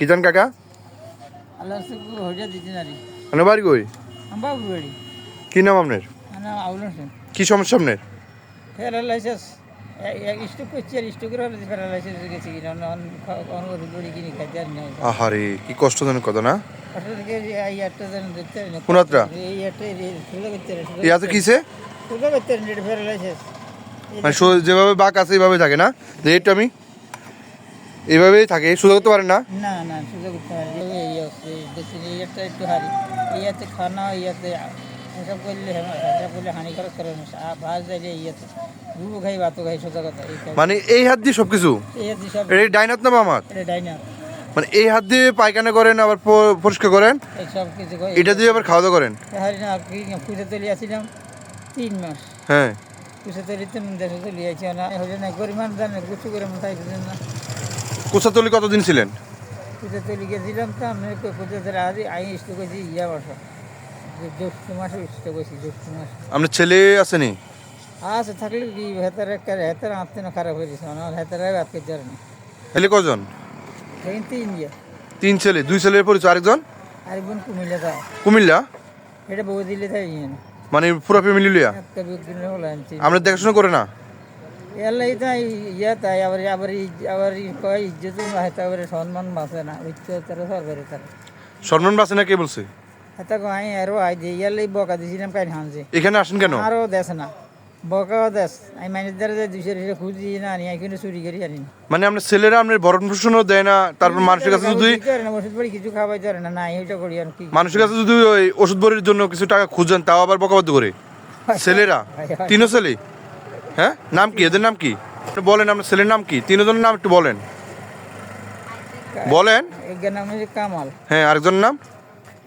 কি জান কাকা? মানে বাড়ি কই? কি নাম আপনার? কি সমস্যা আপনার? প্যারালাইসিস। আহারে কি কষ্টজনক কথা না? অটোকে এই একটা যেন দেখতে পারি না। কোন আত্রা? এই একটা সুযোগ করতে পারি এই আছে কিসে? মানে যেভাবে বাক আছে এইভাবে থাকে না? যে আমি এইভাবেই থাকে সুযোগ করতে পারেন না? না না সুযোগ করতে পারি এই এই একটা একটু হারি। খানা এসব করলে এসব করলে হানিকারক করে না। রুবো খাই খাই সোজা কথা মানে এই হাত দিয়ে এই সব। এটা ডাইনাত না বামাত এটা ডাইনার মানে এই হাত দিয়ে পায়খানা করেন আবার পরিষ্কার করেন? এই সব কিছু করে এটা দিয়ে আবার খাওয়া দাওয়া করেন? হারি না কি পুজো তলি আসছিলাম তিন মাস। হ্যাঁ। পুজো তলিতে দেশে চলে যাচ্ছি না হলে না গরিমান জানে গুছু করে মাথায় না। কোচাতলি কতদিন ছিলেন? পুজো তলি গেছিলাম তো আমি পুজো তলি আজ আই ইষ্ট করছি ইয়া বসা। জ্যৈষ্ঠ মাসে ইষ্ট করছি জ্যৈষ্ঠ মাস। আপনার ছেলে আসেনি? আচ্ছা থাকলে কি হেতারে হেতারে আঁততে না খারাপ হয়ে গেছে আমার হেতারে বাদ করতে পারে না ছেলে কজন? সেখান তিন দিয়ে তিন ছেলে দুই ছেলের পরিচয় আরেকজন? আর বোন কুমিল্লা তা কুমিল্লা? এটা বউ দিলে তাই ইয়ে মানে পুরো ফ্যামিলি লিয়া আমরা দেখাশোনা করে না? এলাই আবার আবার ই- আবার ই কয় ইজ্জত হাতে আবার সম্মান বাঁচে না ইচ্ছে তারা সরকারে তারা বাসে না কে বলছে হাতে কয় আরও আই যে ইয়ালাই বকা দিছিলাম কাই হানছে এখানে আসেন কেন আরও দেশ না বকাও দেশ আমি দ্বারা যে দুইশো দুইশো খুঁজি না আনি এখানে চুরি করি আনি মানে আপনার ছেলেরা আপনার ভরণ পোষণও দেয় না তারপর মানুষের কাছে যদি ওষুধ বাড়ি কিছু খাওয়াইতে পারে না না এইটা করি আর কি মানুষের কাছে যদি ওই ওষুধ বড়ির জন্য কিছু টাকা খুঁজেন তাও আবার বকাবদ্ধ করে ছেলেরা তিনও ছেলে হ্যাঁ? নাম কি? এদের নাম কি? বলেন আপনার ছেলের নাম কি? তিনজনের নাম একটু বলেন। বলেন। একজনের নাম হচ্ছে কামাল। হ্যাঁ আরেকজনের নাম?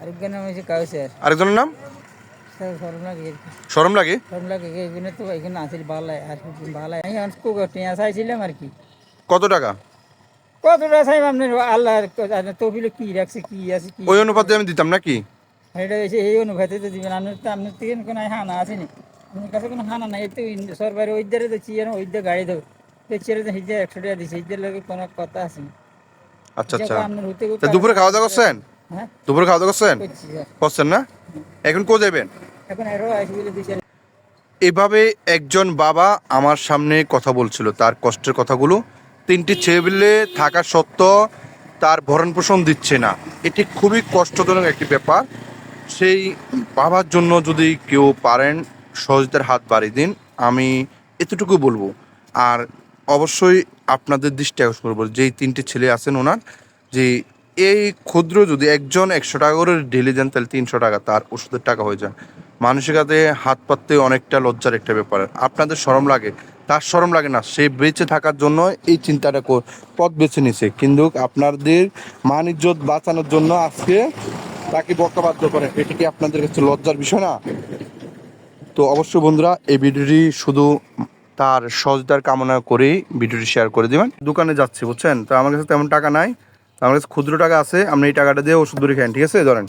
আরেকজনের নাম হচ্ছে কাউসার। আরেকজনের নাম? সরম লাগে শরম লাগে এখানে তো এখানে আসিল ভালাই আর ভালাই আমি অনেক টিয়া চাইছিলাম আর কি। কত টাকা? কতটা চাইব আপনার? আল্লাহ তবিলে কি রাখছে কি আছে কি ওই অনুপাতে আমি দিতাম নাকি? এটা এই অনুভূতি তো দিবেন। আপনার তো আপনার থেকে কোনো হানা আসেনি কাছে কোনো হানা নাই তো সরকারি ওই দ্বারে তো চিয়ার ওই গাড়ি দেবো তো চেয়ারে তো হিজে একশো টাকা দিচ্ছে হিজের লোকে কোনো কথা আসেনি আচ্ছা আচ্ছা। তা দুপুরে খাওয়া দাওয়া করছেন? হ্যাঁ। দুপুরে খাওয়া দাওয়া করছেন? করছি করছেন না? এখন কো যাবেন এখন আরও আসি বলে এভাবে একজন বাবা আমার সামনে কথা বলছিল তার কষ্টের কথাগুলো। তিনটি ছেলে থাকা সত্ত্বেও তার ভরণ পোষণ দিচ্ছে না। এটি খুবই কষ্টজনক একটি ব্যাপার। সেই বাবার জন্য যদি কেউ পারেন সহজদের হাত বাড়িয়ে দিন, আমি এতটুকু বলব। আর অবশ্যই আপনাদের দৃষ্টি আকর্ষণ করব, যেই তিনটি ছেলে আছেন ওনার, যে এই ক্ষুদ্র যদি একজন একশো টাকা করে ঢেলে দেন, তাহলে তিনশো টাকা, তার ওষুধের টাকা হয়ে যায়। মানুষের কাছে হাত পাততে অনেকটা লজ্জার একটা ব্যাপার। আপনাদের সরম লাগে, তার সরম লাগে না, সে বেঁচে থাকার জন্য এই চিন্তাটা পথ বেছে নিছে। কিন্তু আপনাদের মান ইজ্জত বাঁচানোর জন্য আজকে তাকে বকাবাধ্য করে। এটা কি আপনাদের কাছে লজ্জার বিষয় না? তো অবশ্যই বন্ধুরা, এই ভিডিওটি শুধু তার সজদার কামনা করেই ভিডিওটি শেয়ার করে দেবেন। দোকানে যাচ্ছি, বুঝছেন? তো আমার কাছে তেমন টাকা নাই। আমার কাছে ক্ষুদ্র টাকা আছে, আপনি এই টাকাটা দিয়ে ওষুধ ধরে খেয়ে ঠিক আছে? ধরেন।